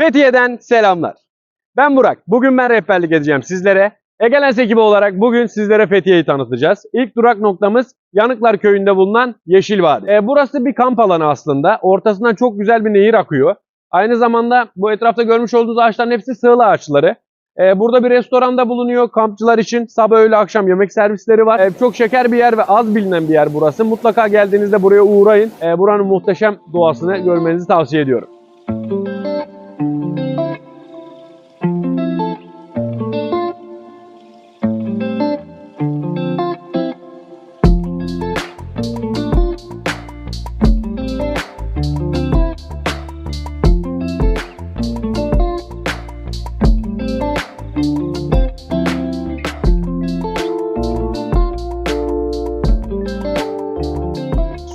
Fethiye'den selamlar. Ben Burak. Bugün ben rehberlik edeceğim sizlere. Egelens ekibi olarak bugün sizlere Fethiye'yi tanıtacağız. İlk durak noktamız Yanıklar Köyü'nde bulunan Yeşil Vadi. E, burası bir kamp alanı aslında. Ortasından çok güzel bir nehir akıyor. Aynı zamanda bu etrafta görmüş olduğunuz ağaçların hepsi sığla ağaçları. E, burada bir restoranda bulunuyor kampçılar için. Sabah öğle akşam yemek servisleri var. E, çok şeker bir yer ve az bilinen bir yer burası. Mutlaka geldiğinizde buraya uğrayın. E, buranın muhteşem doğasını görmenizi tavsiye ediyorum.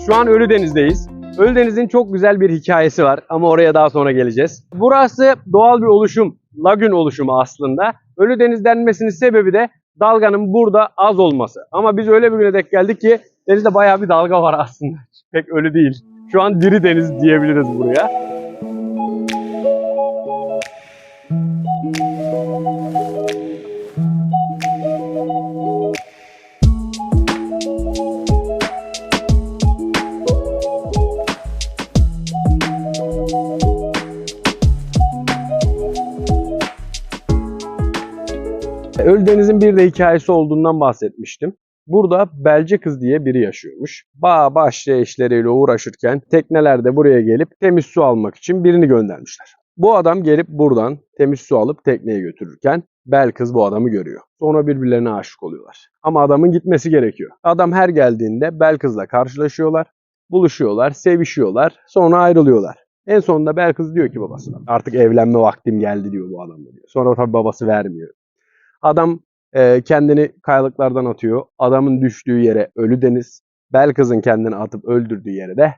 Şu an Ölüdeniz'deyiz. Ölüdeniz'in çok güzel bir hikayesi var ama oraya daha sonra geleceğiz. Burası doğal bir oluşum, lagün oluşumu aslında. Ölüdeniz denmesinin sebebi de dalganın burada az olması. Ama biz öyle bir güne denk geldik ki denizde bayağı bir dalga var aslında. Pek ölü değil. Şu an diri deniz diyebiliriz buraya. Ölüdeniz'in bir de hikayesi olduğundan bahsetmiştim. Burada Belce kız diye biri yaşıyormuş. Bağ bahçe işleriyle uğraşırken teknelerde buraya gelip temiz su almak için birini göndermişler. Bu adam gelip buradan temiz su alıp tekneye götürürken Bel kız bu adamı görüyor. Sonra birbirlerine aşık oluyorlar. Ama adamın gitmesi gerekiyor. Adam her geldiğinde Bel kızla karşılaşıyorlar, buluşuyorlar, sevişiyorlar, sonra ayrılıyorlar. En sonunda Bel kız diyor ki babasına artık evlenme vaktim geldi diyor bu adamla diyor. Sonra tabii babası vermiyor. Adam e, kendini kayalıklardan atıyor. Adamın düştüğü yere ölü deniz. Belkız'ın kendini atıp öldürdüğü yere de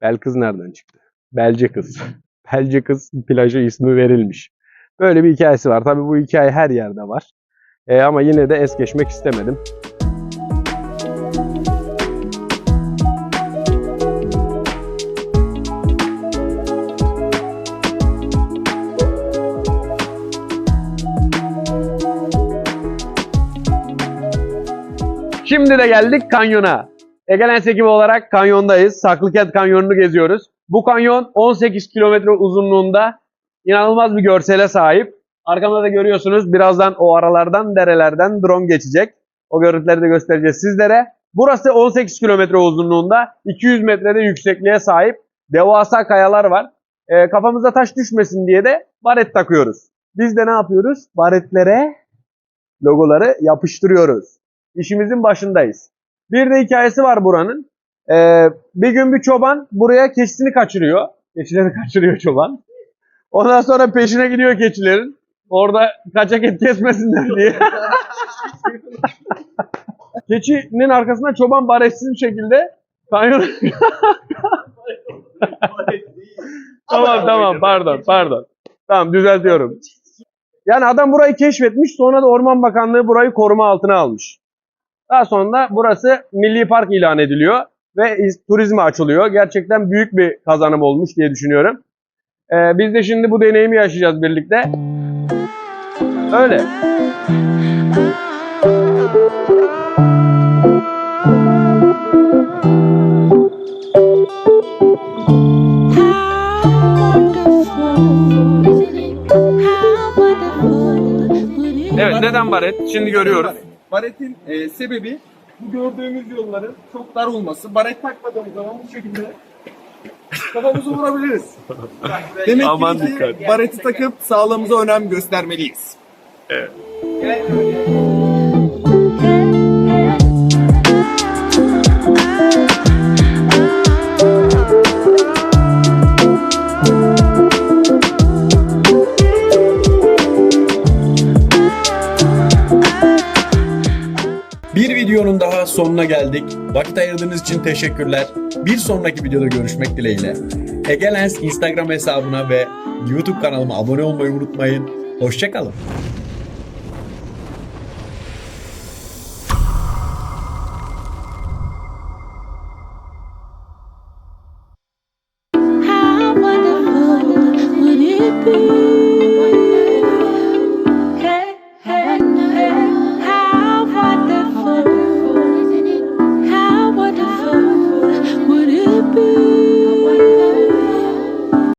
Belkız nereden çıktı? Belce kız. Belce kız plajı ismi verilmiş. Böyle bir hikayesi var. Tabii bu hikaye her yerde var. E, ama yine de es geçmek istemedim. Şimdi de geldik kanyona. Egelens ekibi olarak kanyondayız. Saklıkent kanyonunu geziyoruz. Bu kanyon 18 kilometre uzunluğunda inanılmaz bir görsele sahip. Arkamda da görüyorsunuz birazdan o aralardan, derelerden drone geçecek. O görüntüleri de göstereceğiz sizlere. Burası 18 kilometre uzunluğunda, 200 metrede yüksekliğe sahip devasa kayalar var. Ee, kafamıza taş düşmesin diye de baret takıyoruz. Biz de ne yapıyoruz? Baretlere logoları yapıştırıyoruz işimizin başındayız. Bir de hikayesi var buranın. Ee, bir gün bir çoban buraya keçisini kaçırıyor. Keçileri kaçırıyor çoban. Ondan sonra peşine gidiyor keçilerin. Orada kaçak et kesmesinler diye. Keçinin arkasından çoban baretsiz bir şekilde kanyon... tamam tamam pardon pardon. Tamam düzeltiyorum. Yani adam burayı keşfetmiş sonra da Orman Bakanlığı burayı koruma altına almış. Daha sonra burası milli park ilan ediliyor ve iz- turizme açılıyor. Gerçekten büyük bir kazanım olmuş diye düşünüyorum. Ee, biz de şimdi bu deneyimi yaşayacağız birlikte. Öyle. Evet neden baret? Şimdi görüyoruz. Baretin e, sebebi bu gördüğümüz yolların çok dar olması. Baret takmadığımız zaman bu şekilde kafamızı vurabiliriz. Demek Aman ki dikkat. bareti takıp sağlığımıza önem göstermeliyiz. Bir videonun daha sonuna geldik. Vakit ayırdığınız için teşekkürler. Bir sonraki videoda görüşmek dileğiyle. Egelens Instagram hesabına ve YouTube kanalıma abone olmayı unutmayın. Hoşçakalın. be